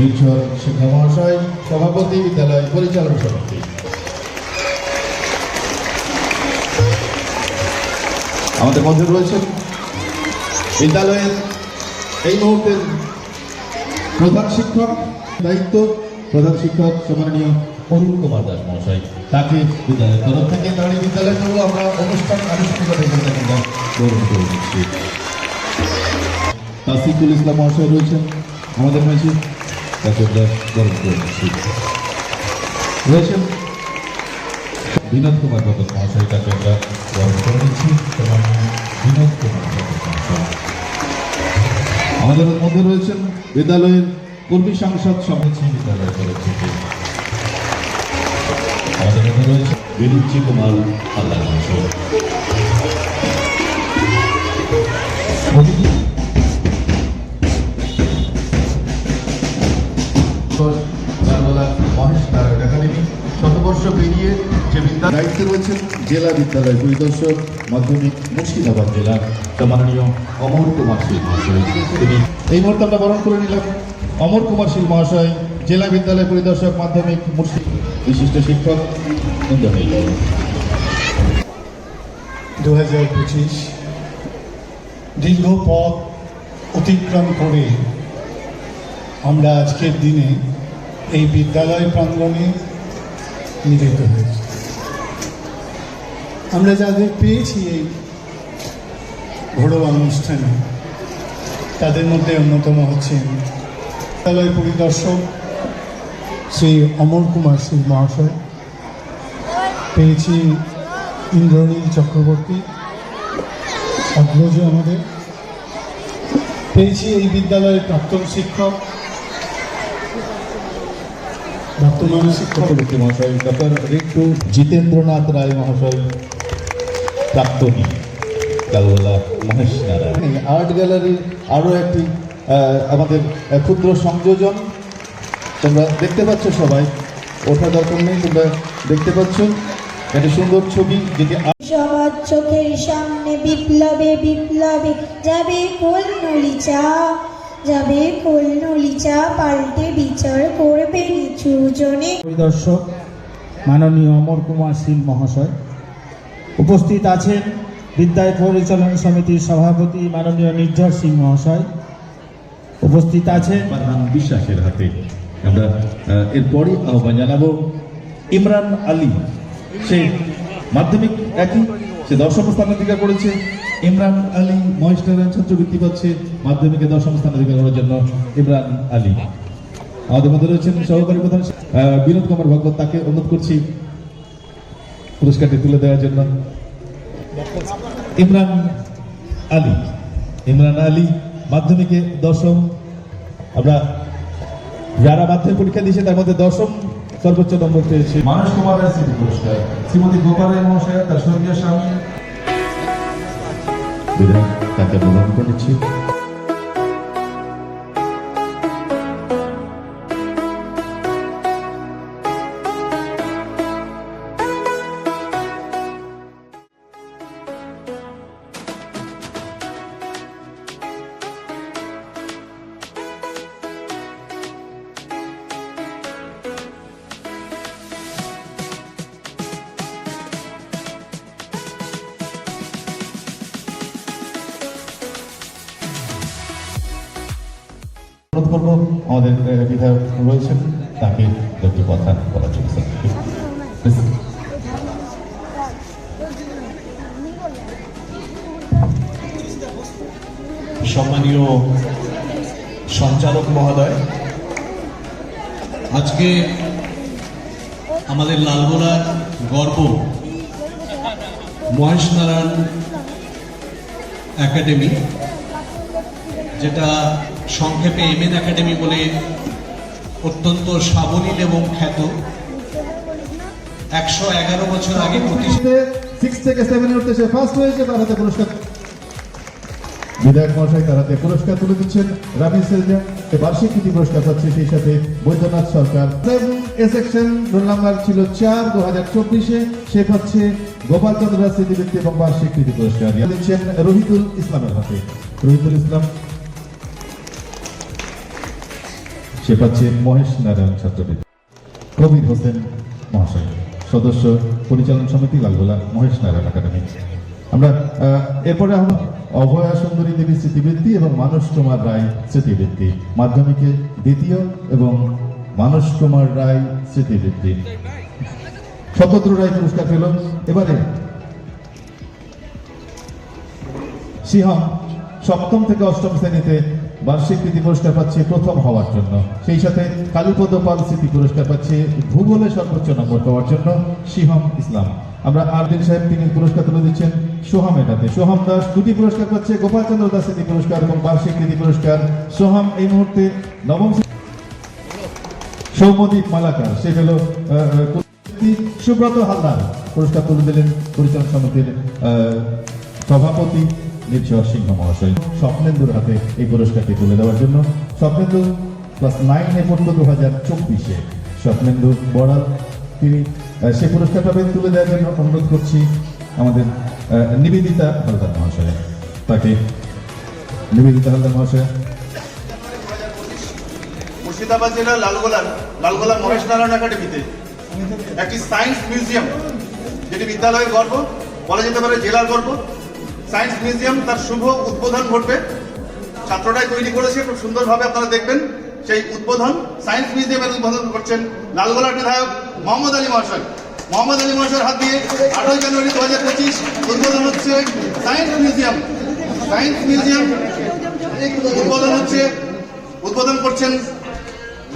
নির্ঝর শিক্ষা মহাশয় সভাপতি, বিদ্যালয় পরিচালনা সমিতি। আমাদের মধ্যে রয়েছেন বিদ্যালয়ের এই মুহূর্তের প্রধান শিক্ষক, দায়িত্ব প্রধান শিক্ষক সম্মাননীয় অরুণ কুমার দাস মহাশয়। তাকে বিদ্যালয়ের তরফ থেকে বিদ্যালয়ের জন্য আমরা অনুষ্ঠান আনুষ্ঠানিকতা গ্রহণ করে নিচ্ছি তাসিকুল ইসলাম মহাশয় রয়েছেন আমাদের মাঝে। তাকে আমরা গ্রহণ রয়েছেন বিনোদ কুমার ভগত মহাশয় তাকে আমরা গ্রহণ করে নিচ্ছি সম্মাননীয় বিনোদ কুমার আমাদের মধ্যে রয়েছেন বিদ্যালয়ের কর্মী সংসদ সমিতি বিদ্যালয় তরফ আমাদের মধ্যে রয়েছে বিরুচি কুমার আল্লাহ দায়িত্বে রয়েছেন জেলা বিদ্যালয় পরিদর্শক মাধ্যমিক মুর্শিদাবাদ জেলার সম্মাননীয় অমর কুমার শীল মহাশয়। এই মুহূর্তে আমরা বরণ করে নিলাম। অমর কুমার শীল মহাশয়, জেলা বিদ্যালয় পরিদর্শক মাধ্যমিক মুর্শিদ বিশিষ্ট শিক্ষক দু হাজার পঁচিশ দীর্ঘ পথ অতিক্রম করে আমরা আজকের দিনে এই বিদ্যালয় প্রাঙ্গণে মিলিত হয়েছি। আমরা যাদের পেয়েছি এই ঘরোয়া অনুষ্ঠানে তাদের মধ্যে অন্যতম হচ্ছেন বিদ্যালয় পরিদর্শক শ্রী অমর কুমার সিং মহাশয়। পেয়েছি ইন্দ্রনীল চক্রবর্তী অগ্রজ আমাদের। পেয়েছি এই বিদ্যালয়ের প্রাক্তন শিক্ষক বর্তমান শিক্ষক মহাশয় ডক্টর রিটু জিতেন্দ্রনাথ রায় মহাশয়। প্রাক্তনী কালবেলা মহেশ নারায়ণ আর্ট গ্যালারির আরও একটি আহ, আমাদের ক্ষুদ্র সংযোজন। তোমরা দেখতে পাচ্ছ সবাই ওঠা দরকার নেই তোমরা দেখতে পাচ্ছ। একটা সুন্দর ছবি যেটি সবার চোখের সামনে বিপ্লবে বিপ্লবে যাবে কোল নলিচা যাবে কোল নলিচা পাল্টে বিচার করবে নিচু জনে। পরিদর্শক মাননীয় অমর কুমার শীল মহাশয় উপস্থিত আছেন বিদ্যায় পরিচালন সমিতির সভাপতি মাননীয় নির্ঝর সিং মহাশয়। উপস্থিত আছেন বিশ্বাসের হাতে। আমরা এরপরই আহ্বান জানাব ইমরান আলী। সে মাধ্যমিক একই, সে দশম স্থান অধিকার করেছে। ইমরান আলী মহেশনারায়ণ ছাত্রবৃত্তি পাচ্ছে মাধ্যমিকে দশম স্থান অধিকার করার জন্য ইমরান আলী। আমাদের মধ্যে রয়েছেন সহকারী প্রধান বিনোদ কুমার ভগবত তাকে অনুরোধ করছি পুরস্কারটি তুলে দেওয়ার জন্য ইমরান আলী। ইমরান আলী মাধ্যমিকে দশম। আমরা যারা মাধ্যমিক পরীক্ষা দিয়েছে তার মধ্যে দশম সর্বোচ্চ নম্বর পেয়েছে। মানুষ কুমার রায় স্মৃতি পুরস্কার। শ্রীমতী গোপাল রায় মহাশয় তার স্বর্গীয় স্বামী। তাকে প্রদান করেছি। অনুরোধ করব। আমাদের বিধায়ক রয়েছেন। তাকে দুটি কথা বলার জন্য। সম্মানীয় সঞ্চালক মহোদয় আজকে আমাদের লালগোলার গর্ব মহেশ নারায়ণ একাডেমি যেটা সংক্ষেপে এমএন একাডেমি বলে অত্যন্ত সাবলীল এবং খ্যাত। একশো এগারো বছর আগে বিধায়ক মহাশয় পুরস্কার তুলে দিচ্ছেন। রাবি বার্ষিক কৃতি পুরস্কার পাচ্ছে, সেই সাথে Baidyanath Sarkar. A section roll number ছিল চার দু হাজার চব্বিশে, সে পাচ্ছে গোপাল চন্দ্র স্মৃতিবৃত্তি এবং বার্ষিক কৃতি পুরস্কার। দিচ্ছেন রহিতুল ইসলামের হাতে। রহিতুল ইসলাম সে পাচ্ছে মহেশ নারায়ণ ছাত্রবৃত্তি কবির হোসেন মহাশয়, সদস্য পরিচালন সমিতি লালগোলা মহেশ নারায়ণ একাডেমি। আমরা এরপরে আমরা অভয়া সুন্দরী দেবী স্মৃতিবৃত্তি এবং মানস কুমার রায় স্মৃতিবৃত্তি, মাধ্যমিকে দ্বিতীয় এবং মানস কুমার রায় স্মৃতিবৃত্তি। শতদ্র রায় পুরস্কার পেল এবারে সিংহম সপ্তম থেকে অষ্টম শ্রেণীতে বার্ষিক কৃতি পুরস্কার পাচ্ছে প্রথম হওয়ার জন্য। সেই সাথে কালীপদ পাল স্মৃতি পুরস্কার পাচ্ছে ভূগোলে সর্বোচ্চ নম্বর পাওয়ার জন্য সিহম ইসলাম। আমরা আরদিন সাহেব তিনি পুরস্কার তুলে দিচ্ছেন সোহাম এটাতে। সোহাম দাস দুটি পুরস্কার পাচ্ছে, গোপালচন্দ্র দাস স্মৃতি পুরস্কার এবং বার্ষিক কৃতি পুরস্কার। সোহাম এই মুহূর্তে নবম সৌমদীপ মালাকার। সে হলো সুব্রত হালদার। পুরস্কার তুলে দিলেন পরিচালন সমিতির সভাপতি নির্ঝর সিংহ মহাশয় স্বপ্নেন্দুর হাতে এই পুরস্কারটি তুলে দেওয়ার জন্য স্বপ্নেন্দু ক্লাস নাইনে পড়তো দু হাজার চব্বিশে। স্বপ্নেন্দু বড়াল তিনি সে পুরস্কার পাবেন তুলে দেওয়ার জন্য অনুরোধ করছি আমাদের নিবেদিতা হালদার মহাশয়। তাকে নিবেদিতা হালদার মহাশয়। মুর্শিদাবাদ জেলার লালগোলার, লালগোলা মহেশ নারায়ণ একাডেমিতে একটি সায়েন্স মিউজিয়াম যেটি বিদ্যালয়ের গর্ব, বলা যেতে পারে জেলার গর্ব। সায়েন্স মিউজিয়াম তার শুভ উদ্বোধন ঘটবে। ছাত্রটাই তৈরি করেছে, খুব সুন্দরভাবে আপনারা দেখবেন সেই উদ্বোধন। সায়েন্স মিউজিয়ামের উদ্বোধন করছেন লালগোলার বিধায়ক মোহাম্মদ আলী মহাশয়। মোহাম্মদ আলী মহাশয়ের হাত দিয়ে আটই জানুয়ারি দু হাজার পঁচিশ উদ্বোধন হচ্ছে সায়েন্স মিউজিয়াম। সায়েন্স মিউজিয়াম উদ্বোধন হচ্ছে, উদ্বোধন করছেন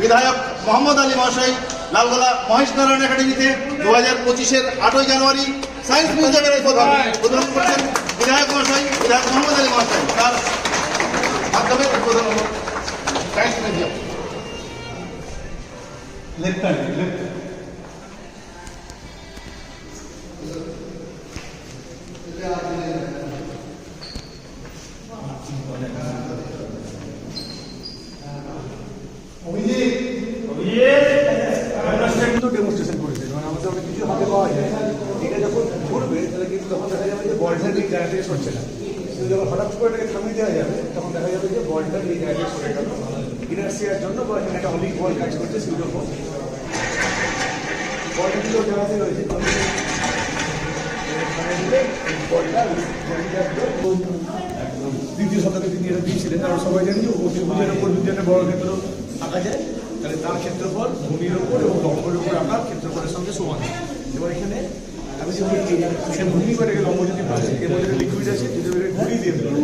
বিধায়ক মোহাম্মদ আলী মহাশয় লালগোলা মহেশ নারায়ণ একাডেমিতে। দু হাজার পঁচিশের আটই জানুয়ারি সায়েন্স মিউজিয়ামের উদ্বোধন। উদ্বোধন করছেন বিধায়ক মহাশয় বিধায়ক মোহাম্মদ আলী মহাশয় তার মাধ্যমে উদ্বোধন হল। সায়েন্স মিউজিয়াম লেফট লেফট তো ডেমনস্ট্রেশন করেছে মানে আমাদের অনেক কিছু হাতে পাওয়া যায় এটা যখন ঘুরবে তাহলে কিন্তু তখন দেখা যাবে যে বলটা এই জায়গা থেকে সরছে না কিন্তু যখন হঠাৎ করে এটাকে থামিয়ে দেওয়া যাবে, তখন দেখা যাবে যে বলটা এই জায়গা থেকে সরে গেল। ইনার্সিয়ার জন্য বা এখানে একটা অলিক বল কাজ করছে বল বলটা জায়গাতে রয়েছে দ্বিতীয় শতকে তিনি এটা দিয়েছিলেন কারণ সবাই জানি যে অতিভুজের উপর যদি একটা বড় ক্ষেত্র আঁকা যায়, তাহলে তার ক্ষেত্রফল ভূমির উপর এবং লম্বের উপর আঁকার ক্ষেত্রফলের সঙ্গে সমান। এবার এখানে আমি যদি ভূমি করে লম্ব যদি লিকুইড আছে যদি ঘুরিয়ে দিয়ে দেবো।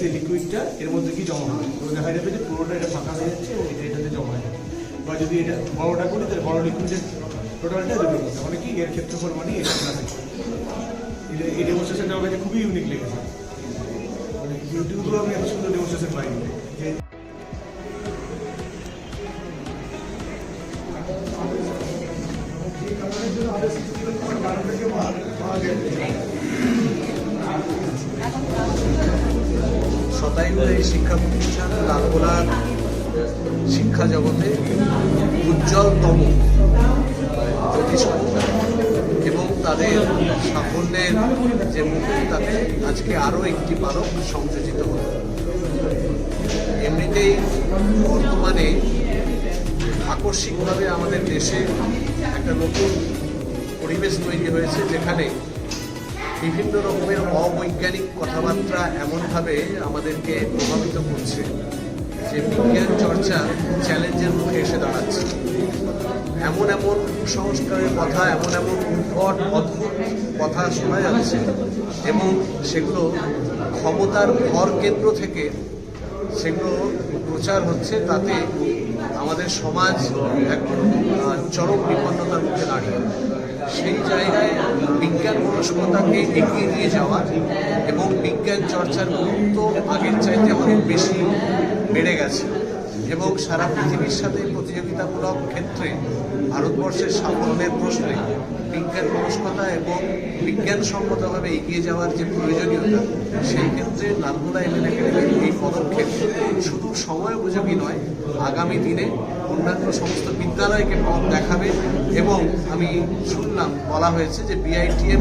সেই লিকুইডটা এর মধ্যে কি জমা হবে? তো দেখা যাবে যে পুরোটা এটা ফাঁকা হয়ে যাচ্ছে এবং এটা এটাতে জমা হয়ে বা যদি এটা বড়টা করি, তাহলে বড় লিকুইডের টোটালটা দুটোর মধ্যে মানে কি এর ক্ষেত্রফল মানে এটা এটা এই ডেমনস্ট্রেশনটা আমার কাছে খুবই ইউনিক লেগেছে। মানে ইউটিউবেও আমি এত সুন্দর ডেমনস্ট্রেশন পাইনি। যে শতায়ু এই শিক্ষা প্রতিষ্ঠান লালগোলার শিক্ষা জগতে উজ্জ্বলতম প্রতিষ্ঠান এবং তাদের সাফল্যের যে মুকুট তাতে আজকে আরও একটি পালক সংযোজিত হল। এমনিতেই বর্তমানে আকস্মিকভাবে আমাদের দেশে একটা নতুন পরিবেশ তৈরি হয়েছে যেখানে বিভিন্ন রকমের অবৈজ্ঞানিক কথাবার্তা এমনভাবে আমাদেরকে প্রভাবিত করছে যে বিজ্ঞান চর্চা চ্যালেঞ্জের মুখে এসে দাঁড়াচ্ছে। এমন এমন কুসংস্কারের কথা, এমন এমন উদ্ভট, অদ্ভুত কথা শোনা যাচ্ছে এবং সেগুলো ক্ষমতার ভর কেন্দ্র থেকে সেগুলো প্রচার হচ্ছে তাতে আমাদের সমাজ এক চরম বিপন্নতার মুখে দাঁড়িয়ে। সেই জায়গায় বিজ্ঞান মনস্কতাকে এগিয়ে নিয়ে যাওয়া এবং বিজ্ঞান চর্চার গুরুত্ব আগের চাইতে অনেক বেশি বেড়ে গেছে। এবং সারা পৃথিবীর সাথে প্রতিযোগিতামূলক ক্ষেত্রে ভারতবর্ষের সাফল্যের প্রশ্নে বিজ্ঞান মনস্কতা এবং বিজ্ঞানসম্মতভাবে এগিয়ে যাওয়ার যে প্রয়োজনীয়তা, সেই ক্ষেত্রে লালগোলা একাডেমির এই পদক্ষেপ। শুধু সময় উপযোগী নয় আগামী দিনে অন্যান্য সমস্ত বিদ্যালয়কে পথ দেখাবে এবং আমি শুনলাম, বলা হয়েছে যে বিআইটিএম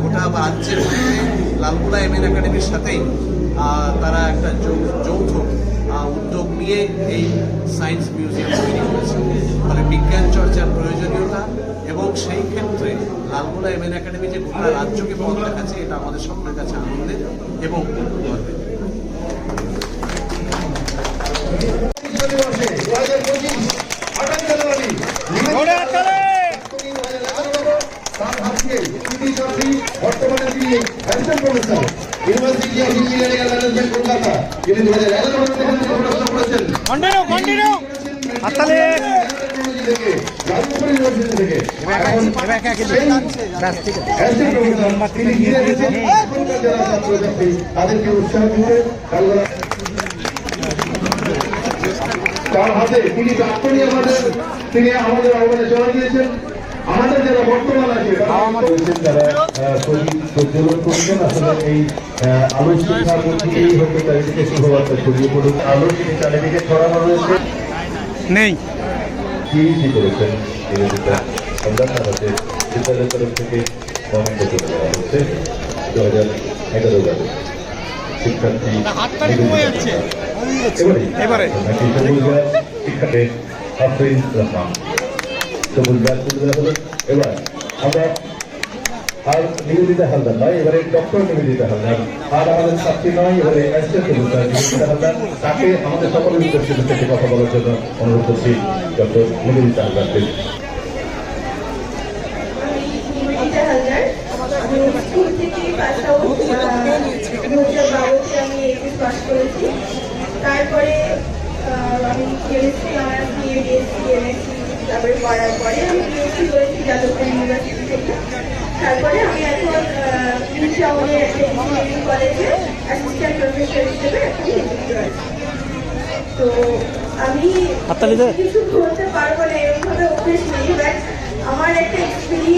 গোটা রাজ্যের মধ্যে লালগুলা এম এন একাডেমির সাথেই তারা একটা যৌথ উদ্যোগ নিয়ে এই সায়েন্স মিউজিয়াম তৈরি করেছে। ফলে বিজ্ঞান চর্চার প্রয়োজনীয়তা এবং সেই ক্ষেত্রে লালগোলা এমএন একাডেমি যে গোটা রাজ্যকে পথ দেখাচ্ছে, এটা আমাদের সকলের কাছে আনন্দের এবং গর্বের বর্তমানে তিনি assistant professor university of engineering and management Kolkata তিনি দু হাজার এগারো সালে থেকে করেছেন কন্টিনিউ কন্টিনিউ হাততালি থেকে রাজপুর ইউনিভার্সিটি থেকে এখন অ্যাসিস্ট্যান্ট প্রফেসর তিনি ঘিরে গেছেন এখনকার যারা ছাত্রছাত্রী তাদেরকে উৎসাহ দিতে কালবেলা তার হাতে তিনি প্রাক্তনী আমাদের তিনি আমাদের আহ্বানে জমা দিয়েছেন আমাদের যারা বর্তমান আছে তারা সংগীত প্রজ্বলন করছেন আসলে এই আহ, আলো শিক্ষার মধ্যে এই হয়তো চারিদিকে শুভবার্তা ছড়িয়ে পড়ুক। আলো তিনি চারিদিকে ছড়ানো রয়েছে। নেই। কি করেছেন? নিবেদিতা সন্ধ্যা হাতে বিদ্যালয়ের তরফ থেকে মহেন্দ্র করে দেওয়া হচ্ছে। দু হাজার এগারো সালে শিক্ষার্থী। এবারে শিক্ষাকে আফরিন রহমান। সবুজ গাছ তুলে হলো। এবার আমরা আর নিবেদিতা হালদার নয় এবারে ডক্টর নিবেদিতা হালদার। আর আমাদের ছাত্রী নয় এবারে অ্যাসিস্ট্যান্ট প্রফেসর নিবেদিতা হালদার। তাকে আমাদের সকলের উপস্থিতির কথা বলার জন্য অনুরোধ করছি ডক্টর নিবেদিতা হালদারকে নিবেদিতা হালদার আমি স্কুল থেকে পাস আউট দু হাজার বারোতে আমি এইচএস পাস করেছি তারপরে আহ, আমি বিএসসি তারপরে করার পরে আমি পিএইচডি করেছি যাদবপুর ইউনিভার্সিটি থেকে তারপরে আমি এখন ইঞ্জিনিয়ারিং কলেজে অ্যাসিস্ট্যান্ট প্রফেসর হিসেবে তো আমি কিছু বলতে পারব না এরকম ভাবে অভ্যেস নেই বাট আমার একটা এক্সপিরিয়েন্স